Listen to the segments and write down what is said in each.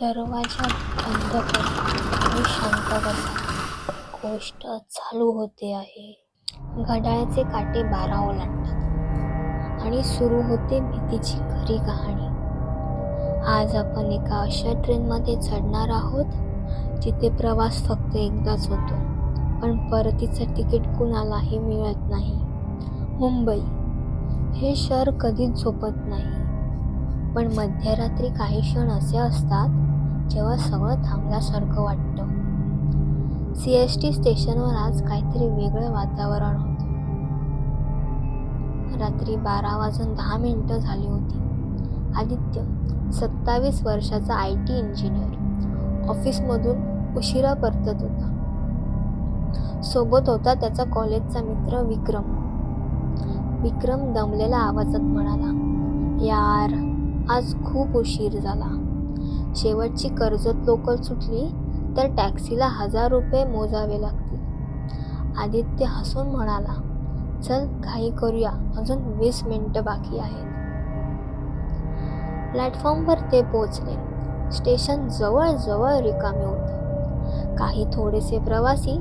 दरवाजा बंद करा. आणि शांत बसा. गोष्ट चालू होते आहे. घड्याळाचे काटे बारा ओलांडतात आणि सुरू होते भीतीची खरी कहाणी. आज आपण एका अशा ट्रेनमध्ये चढणार आहोत जिथे प्रवास फक्त एकदाच होतो. पण परतीचं तिकीट कुणालाही मिळत नाही. मुंबई हे शहर कधीच झोपत नाही. पण मध्यरात्री काही क्षण असे असतात जेव्हा सगळं थांबल्यासारखं वाटतं. सी एस टी स्टेशनवर आज काहीतरी वेगळं वातावरण होतं. रात्री बारा वाजून दहा मिनटं झाली होती. आदित्य सत्तावीस वर्षाचा आय टी इंजिनियर ऑफिसमधून उशिरा परतत होता. सोबत होता त्याचा कॉलेजचा मित्र विक्रम. विक्रम दमलेल्या आवाजात म्हणाला यार आज खूप उशीर झाला. शेवटची कर्जत लोकल सुटली तर टॅक्सीला हजार रुपये मोजावे लागतील. आदित्य हसून म्हणाला चल घाई करूया अजून वीस मिनिटं बाकी आहेत. प्लॅटफॉर्मवर ते पोचले स्टेशन जवळजवळ रिकामे होते. काही थोडेसे प्रवासी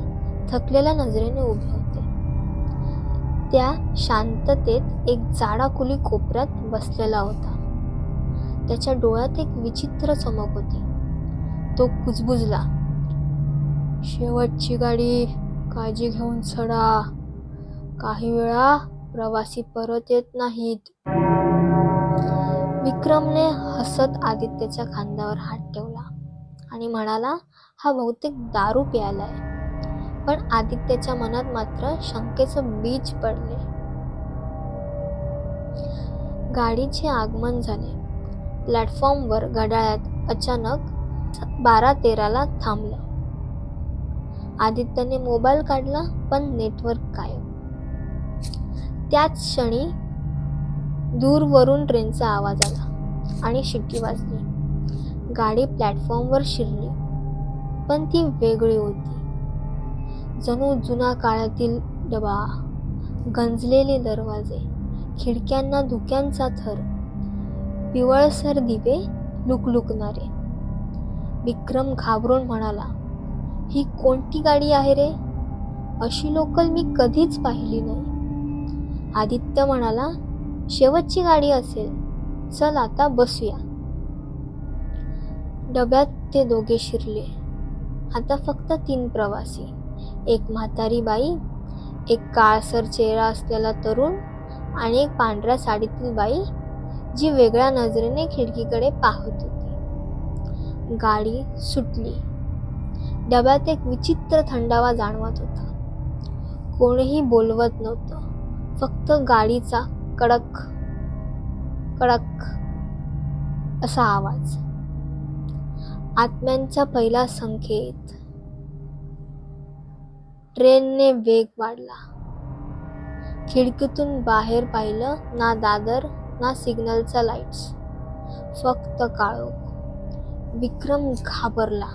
थकलेल्या नजरेने उभे होते. त्या शांततेत एक जाडा कुली कोपऱ्यात बसलेला होता. त्याच्या डोळ्यात एक विचित्र चमक होती. तो कुजबुजला शेवटची गाडी काळजी घेऊन चढा. काही वेळा प्रवासी परत येत नाहीत. विक्रमने हसत आदित्यच्या खांद्यावर हात ठेवला आणि म्हणाला हा बहुतेक दारू प्यायलाय. पण आदित्यच्या मनात मात्र शंकेचं बीज पडले. गाडीचे आगमन झाले. प्लॅटफॉर्मवर घड्याळात अचानक बारा तेराला थांबलं. आदित्यने मोबाईल काढला पण नेटवर्क गायब त्याच क्षणी दूरवरून ट्रेनचा आवाज आला आणि शिट्टी वाजली. गाडी प्लॅटफॉर्मवर शिरली पण ती वेगळी होती. जणू जुना काळातील डबा गंजलेले दरवाजे खिडक्यांना धुक्यांचा थर पिवळसर दिवे लुकलुकणारे. विक्रम घाबरून म्हणाला ही कोणती गाडी आहे रे? अशी लोकल मी कधीच पाहिली नाही. आदित्य म्हणाला शेवटची गाडी असेल चल आता बसूया. डब्यात ते दोघे शिरले. आता फक्त तीन प्रवासी एक म्हातारी बाई एक काळसर चेहरा असलेला तरुण आणि एक पांढऱ्या साडीतील बाई जी वेगळ्या नजरेने खिडकीकडे पाहत होती. गाडी सुटली. डब्यात एक विचित्र थंडावा जाणवत होता. कोणीही बोलवत नव्हतं. फक्त गाडीचा कडक कडक असा आवाज. आत्म्यांचा पहिला संकेत. ट्रेनने वेग वाढला. खिडकीतून बाहेर पाहिलं ना दादर ना सिग्नलचा लाईट्स फक्त काळोख. विक्रम घाबरला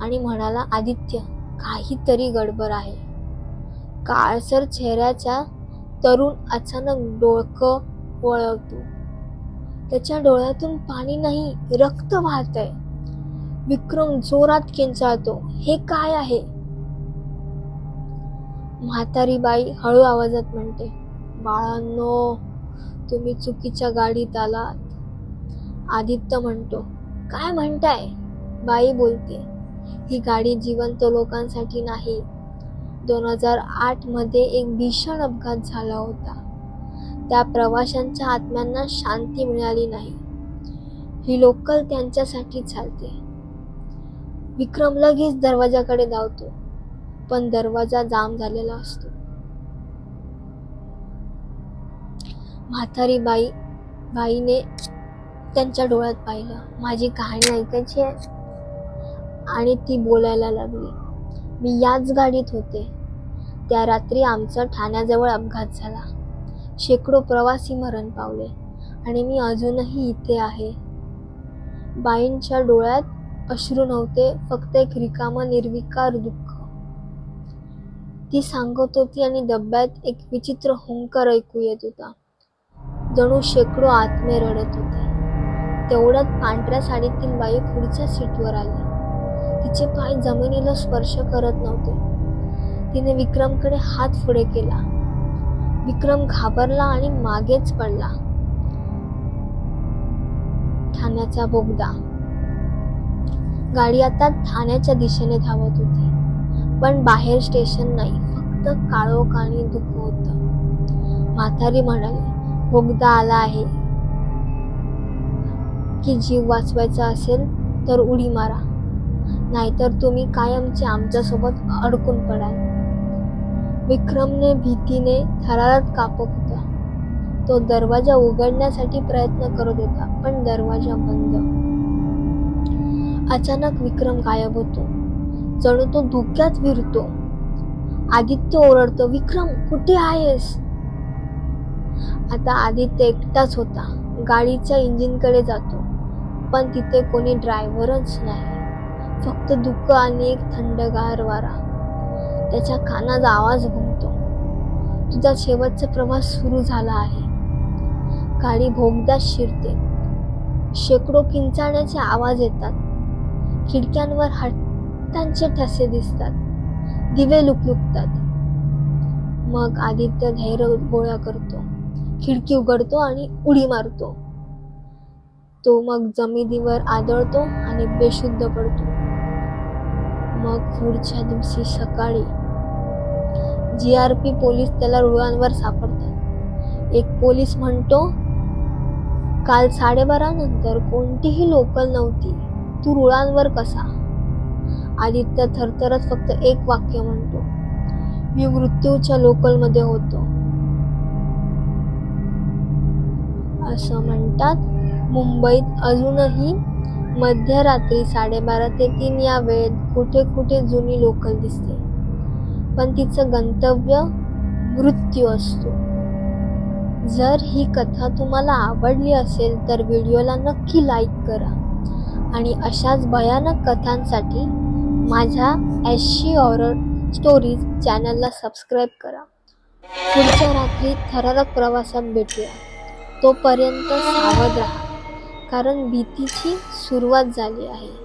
आणि म्हणाला आदित्य काहीतरी गडबड आहे. काळसर चेहऱ्याच्या तरुण अचानक डोळकं वळवतो. त्याच्या डोळ्यातून पाणी नाही रक्त वाहतंय. विक्रम जोरात किंचाळतो हे काय आहे? म्हातारी बाई हळू आवाजात म्हणते बाळांनो तुम्ही चुकीच्या गाडीत आलात. आदित्य म्हणतो काय म्हणताय? बाई बोलते ही गाडी जिवंत लोकांसाठी नाही. दोन हजार आठमध्ये एक भीषण अपघात झाला होता. त्या प्रवाशांच्या आत्म्यांना शांती मिळाली नाही. ही लोकल त्यांच्यासाठी चालते. विक्रम लगेच दरवाजाकडे धावतो पण दरवाजा जाम झालेला असतो. म्हातारी बाई बाईने त्यांच्या डोळ्यात पाहिलं. माझी कहाणी ऐकायची आहे? आणि ती बोलायला लागली. मी याच गाडीत होते. त्या रात्री आमचा ठाण्याजवळ अपघात झाला. शेकडो प्रवासी मरण पावले आणि मी अजूनही इथे आहे. बाईंच्या डोळ्यात अश्रू नव्हते फक्त एक रिकामा निर्विकार दुःख. ती सांगत होती आणि डब्यात एक विचित्र हुंकार ऐकू येत होता. जणू शेकडो आत्मे रडत होते. तेवढ्यात पांढऱ्या साडीतील बाई पुढच्या सीटवर आली. तिचे पाय जमिनीला स्पर्श करत नव्हते. तिने विक्रमकडे हात पुढे केला. विक्रम घाबरला आणि मागेच पडला. ठाण्याचा बोगदा. गाडी आता ठाण्याच्या दिशेने धावत होती. पण बाहेर स्टेशन नाही फक्त काळोख आणि दुःख होत. म्हातारी म्हणाली भोगदा आला आहे. की जीव वाचवायचा असेल तर उडी मारा. नाहीतर तुम्ही कायमचे आमच्यासोबत अडकून पडाल. विक्रमने भीतीने थरारात कापत होता. तो दरवाजा उघडण्यासाठी प्रयत्न करत होता पण दरवाजा बंद. अचानक विक्रम गायब होतो. जणू तो धुक्यात विरतो. आदित्य ओरडतो विक्रम कुठे आहेस? आता आदित्य एकटाच होता. गाडीच्या इंजिनकडे जातो. पण तिथे कोणी ड्रायव्हरच नाही. फक्त दुःख आणि एक थंडगार वारा. त्याच्या कानात आवाज घुमतो. तुझा शेवटचा प्रवास सुरू झाला आहे. गाडी भोगदास शिरते. शेकडो किंचाण्याचे आवाज येतात. खिडक्यांवर हट्टांचे ठसे दिसतात. दिवे लुकलुकतात. मग आदित्य धैर्य गोळा करतो. खिडकी उघडतो आणि उडी मारतो. तो मग जमिनीवर आदळतो आणि बेशुद्ध पडतो. मग पुढच्या दिवशी सकाळी जी आर पी पोलीस त्याला रुळांवर सापडतात. एक पोलीस म्हणतो काल साडेबारा नंतर कोणतीही लोकल नव्हती. तू रुळांवर कसा? आदित्य थरथरत फक्त एक वाक्य म्हणतो मी मृत्यूच्या लोकलमध्ये होतो. असं म्हणतात. मुंबईत अजूनही मध्यरात्री साडेबारा ते तीन या वेळेत कुठे कुठे जुनी लोकल दिसते. पण तिचं गंतव्य मृत्यू असतो. जर ही कथा तुम्हाला आवडली असेल तर व्हिडिओला नक्की लाईक करा. आणि अशाच भयानक कथांसाठी माझ्या एशी हॉरर स्टोरीज चॅनलला सबस्क्राईब करा. पुढच्या रात्री थरारक प्रवासात भेटूया. तोपर्यंत सावध राहा. कारण भीतीची सुरुवात झाली आहे.